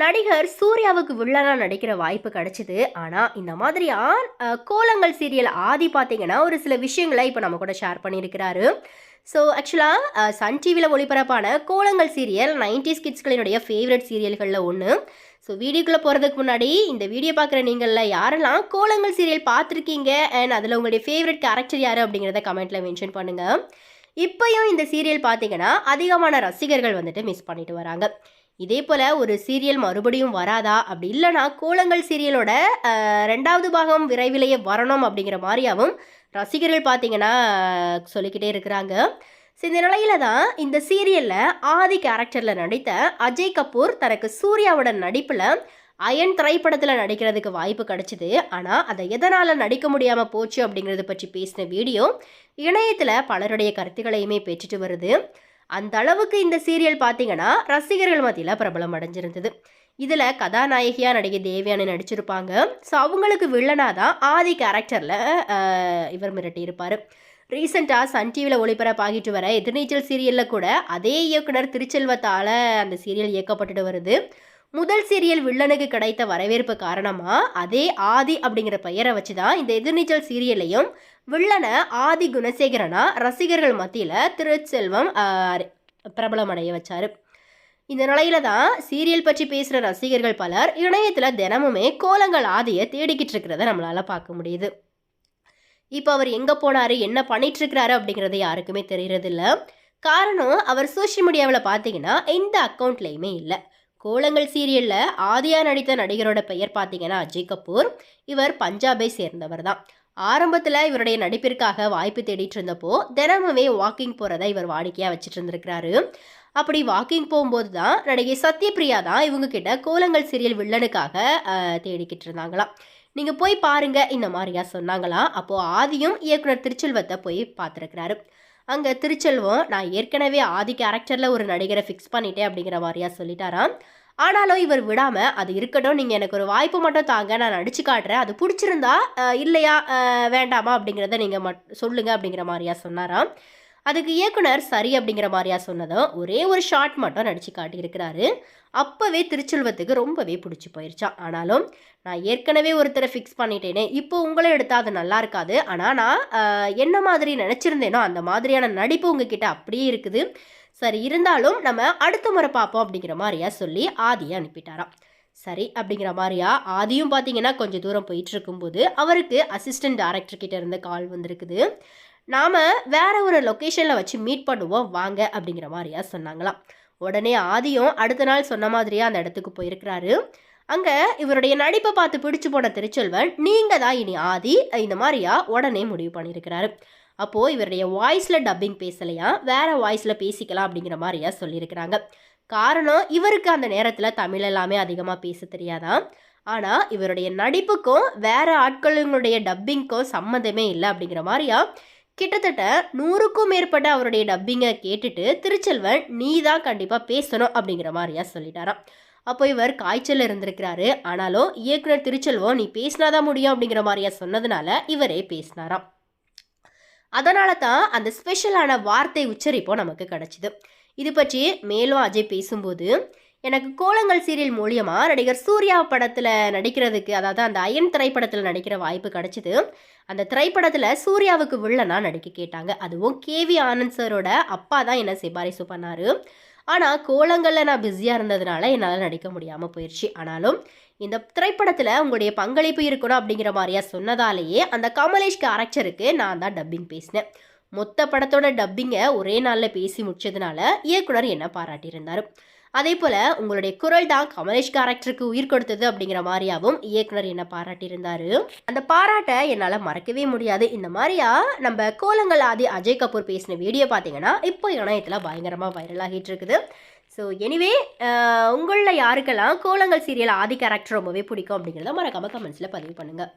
நடிகர் சூர்யாவுக்கு வில்லனா நடிக்கிற வாய்ப்பு கிடைச்சிது. ஆனால் இந்த மாதிரி கோலங்கள் சீரியல் ஆதி பார்த்தீங்கன்னா ஒரு சில விஷயங்களை இப்போ நம்ம கூட ஷேர் பண்ணியிருக்கிறாரு. ஸோ ஆக்சுவலாக சன் டிவியில் ஒளிபரப்பான கோலங்கள் சீரியல் நைன்டிஸ் கிட்ஸ்களினுடைய ஃபேவரட் சீரியல்களில் ஒன்று ஸோ வீடியோக்குள்ளே போகிறதுக்கு முன்னாடி இந்த வீடியோ பார்க்குற நீங்களில் யாரெல்லாம் கோலங்கள் சீரியல் பார்த்துருக்கீங்க? அண்ட் அதில் உங்களுடைய ஃபேவரட் கேரக்டர் யார்? அப்படிங்கிறத கமெண்ட்டில் மென்ஷன் பண்ணுங்கள் இப்போயும் இந்த சீரியல் பார்த்தீங்கன்னா அதிகமான ரசிகர்கள் வந்துட்டு மிஸ் பண்ணிட்டு வராங்க. இதே போல் ஒரு சீரியல் மறுபடியும் வராதா? அப்படி இல்லைனா கோலங்கள் சீரியலோட ரெண்டாவது பாகம் விரைவிலேயே வரணும் அப்படிங்கிற மாதிரியாகவும் ரசிகர்கள் பார்த்தீங்கன்னா சொல்லிக்கிட்டே இருக்கிறாங்க. ஸோ இந்த நிலையில தான் இந்த சீரியலில் ஆதி கேரக்டரில் நடித்த அஜய் கபூர் தனக்கு சூர்யாவோட நடிப்பில் அயன் திரைப்படத்தில் நடிக்கிறதுக்கு வாய்ப்பு கிடைச்சிது. ஆனால் அதை எதனால் நடிக்க முடியாமல் போச்சு அப்படிங்கிறத பற்றி பேசின வீடியோ இணையத்தில் பலருடைய கருத்துக்களையுமே பெற்றுட்டு வருது. அந்த அளவுக்கு இந்த சீரியல் பார்த்தீங்கன்னா ரசிகர்கள் மத்தியில் பிரபலம் அடைஞ்சிருந்தது. இதில் கதாநாயகியாக நடிகை தேவியானி நடிச்சிருப்பாங்க. ஸோ அவங்களுக்கு வில்லனாக தான் ஆதி கேரக்டரில் இவர் மிரட்டியிருப்பார். ரீசெண்டாக சன் டிவியில் ஒளிபரப்பாகிட்டு வர எதிர்நீச்சல் சீரியலில் கூட அதே இயக்குனர் திருச்செல்வத்தால் அந்த சீரியல் இயக்கப்பட்டுட்டு வருது. முதல் சீரியல் வில்லனுக்கு கிடைத்த வரவேற்பு காரணமாக அதே ஆதி அப்படிங்கிற பெயரை வச்சு தான் இந்த எதிர்நீச்சல் சீரியல்லையும் வில்லனை ஆதி குணசேகரனா ரசிகர்கள் மத்தியில் திருச்செல்வம் பிரபலமடைய வச்சார். இந்த நிலையில தான் சீரியல் பற்றி பேசுகிற ரசிகர்கள் பலர் இணையத்தில் தினமுமே கோலங்கள் ஆதியை தேடிக்கிட்டு இருக்கிறத நம்மளால் பார்க்க முடியுது. இப்போ அவர் எங்கே போனார் என்ன பண்ணிட்டு இருக்கிறாரு அப்படிங்கிறது யாருக்குமே தெரியறதில்ல. காரணம் அவர் சோஷியல் மீடியாவில் பார்த்தீங்கன்னா எந்த அக்கௌண்ட்லேயுமே இல்லை. கோலங்கள் சீரியலில் ஆதியா நடித்த நடிகரோட பெயர் பார்த்தீங்கன்னா அஜய் கபூர். இவர் பஞ்சாபை சேர்ந்தவர் தான். ஆரம்பத்தில் இவருடைய நடிப்பிற்காக வாய்ப்பு தேடிட்டு இருந்தப்போ தினமுமே வாக்கிங் போகிறத இவர் வாடிக்கையாக வச்சுட்டு இருந்திருக்கிறாரு. அப்படி வாக்கிங் போகும்போது தான் நடிகை சத்யபிரியா தான் இவங்க கிட்ட கோலங்கள் சீரியல் வில்லனுக்காக தேடிக்கிட்டு இருந்தாங்களாம். நீங்கள் போய் பாருங்க இந்த மாதிரியா சொன்னாங்களாம். அப்போது ஆதியும் இயக்குனர் திருச்செல்வத்தை போய் பார்த்துருக்கிறாரு. அங்கே திருச்செல்வம் நான் ஏற்கனவே ஆதி கேரக்டரில் ஒரு நடிகரை ஃபிக்ஸ் பண்ணிட்டேன் அப்படிங்கிற மாதிரியா சொல்லிட்டாராம். ஆனாலும் இவர் விடாமல் அது இருக்கட்டும் நீங்கள் எனக்கு ஒரு வாய்ப்பு மட்டும் தாங்க நான் நடிச்சு காட்டுறேன். அது பிடிச்சிருந்தா இல்லையா வேண்டாமா அப்படிங்கிறத நீங்கள் மட் சொல்லுங்கள் அப்படிங்கிற மாதிரியா சொன்னாராம். அதுக்கு இயக்குனர் சரி அப்படிங்கிற மாதிரியா சொன்னதும் ஒரே ஒரு ஷார்ட் மட்டும் நடிச்சு காட்டியிருக்கிறாரு. அப்போவே திருச்செல்வத்துக்கு ரொம்பவே பிடிச்சி போயிருச்சான் ஆனாலும் நான் ஏற்கனவே ஒருத்தரை ஃபிக்ஸ் பண்ணிட்டேனே இப்போ உங்களை எடுத்தால் அது நல்லா இருக்காது. ஆனால் நான் என்ன மாதிரி நினச்சிருந்தேனோ அந்த மாதிரியான நடிப்பு உங்ககிட்ட அப்படியே இருக்குது. சரி இருந்தாலும் நம்ம அடுத்த முறை பார்ப்போம் அப்படிங்கிற மாதிரியா சொல்லி ஆதியை அனுப்பிட்டாராம். சரி அப்படிங்கிற மாதிரியா ஆதியும் பார்த்தீங்கன்னா கொஞ்சம் தூரம் போயிட்டு இருக்கும்போது அவருக்கு அசிஸ்டன்ட் டேரக்டர் கிட்ட இருந்து கால் வந்திருக்குது. நாம் வேற ஒரு லொக்கேஷனில் வச்சு மீட் பண்ணுவோம் வாங்க அப்படிங்கிற மாதிரியா சொன்னாங்களாம். உடனே ஆதியும் அடுத்த நாள் சொன்ன மாதிரியே அந்த இடத்துக்கு போயிருக்கிறாரு. அங்கே இவருடைய நடிப்பை பார்த்து பிடிச்சு போன திருச்செல்வன் நீங்கள் தான் இனி ஆதி இந்த மாதிரியா உடனே முடிவு பண்ணியிருக்கிறாரு. அப்போது இவருடைய வாய்ஸில் டப்பிங் பேசலையா வேற வாய்ஸில் பேசிக்கலாம் அப்படிங்கிற மாதிரியா சொல்லியிருக்கிறாங்க. காரணம் இவருக்கு அந்த நேரத்தில் தமிழ் எல்லாமே அதிகமாக பேச தெரியாதான் ஆனால் இவருடைய நடிப்புக்கும் வேற ஆட்களுங்களுடைய டப்பிங்க்கும் சம்மந்தமே இல்லை அப்படிங்கிற மாதிரியா கிட்டத்தட்ட நூறுக்கும் மேற்பட்ட அவருடைய டப்பிங்கை கேட்டுட்டு திருச்செல்வன் நீ தான் கண்டிப்பாக பேசணும் அப்படிங்கிற மாதிரியா சொல்லிட்டாராம். அப்போ இவர் காய்ச்சல் இருந்திருக்கிறாரு. ஆனாலும் இயக்குனர் திருச்செல்வம் நீ பேசினாதான் முடியும் அப்படிங்கிற மாதிரியா சொன்னதுனால இவரே பேசினாராம். அதனால தான் அந்த ஸ்பெஷலான வார்த்தை உச்சரிப்போ நமக்கு கிடச்சிது. இது பற்றி மேலும் அஜய் பேசும்போது எனக்கு கோலங்கள் சீரியல் மூலியமாக நடிகர் சூர்யா படத்தில் நடிக்கிறதுக்கு அதாவது அந்த அயன் திரைப்படத்தில் நடிக்கிற வாய்ப்பு கிடைச்சிது. அந்த திரைப்படத்தில் சூர்யாவுக்கு வில்லனாக நடிக்க கேட்டாங்க. அதுவும் கேவி ஆனந்த் சாரோட அப்பா தான் என்னை சிபாரிசு பண்ணார். ஆனால் கோலங்களில் நான் பிஸியாக இருந்ததுனால என்னால் நடிக்க முடியாமல் போயிடுச்சு ஆனாலும் இந்த திரைப்படத்தில் உங்களுடைய பங்களிப்பு இருக்கணும் அப்படிங்கிற மாதிரியா சொன்னதாலேயே அந்த கமலேஷ் கேரக்டருக்கு நான் தான் டப்பிங் பேசினேன். மொத்த படத்தோட டப்பிங்கை ஒரே நாளில் பேசி முடிச்சதுனால இயக்குனர் என்ன பாராட்டியிருந்தார். அதே போல் உங்களுடைய குரல் தான் கமலேஷ் கேரக்டருக்கு உயிர் கொடுத்தது அப்படிங்கிற மாதிரியாவும் இயக்குனர் என்ன பாராட்டியிருந்தாரு. அந்த பாராட்டை என்னால் மறக்கவே முடியாது. இந்த மாதிரியா நம்ம கோலங்கள் ஆதி அஜய் கபூர் பேசின வீடியோ பார்த்தீங்கன்னா இப்போ இணையத்தில் பயங்கரமாக வைரல் ஆகிட்டு இருக்குது ஸோ எனிவே உங்களில் யாருக்கெல்லாம் கோலங்கள் சீரியல் ஆதி கேரக்டர் ரொம்பவே பிடிக்கும் அப்படிங்கிறத மறக்காமல் கமெண்ட்ஸில் பதிவு பண்ணுங்கள்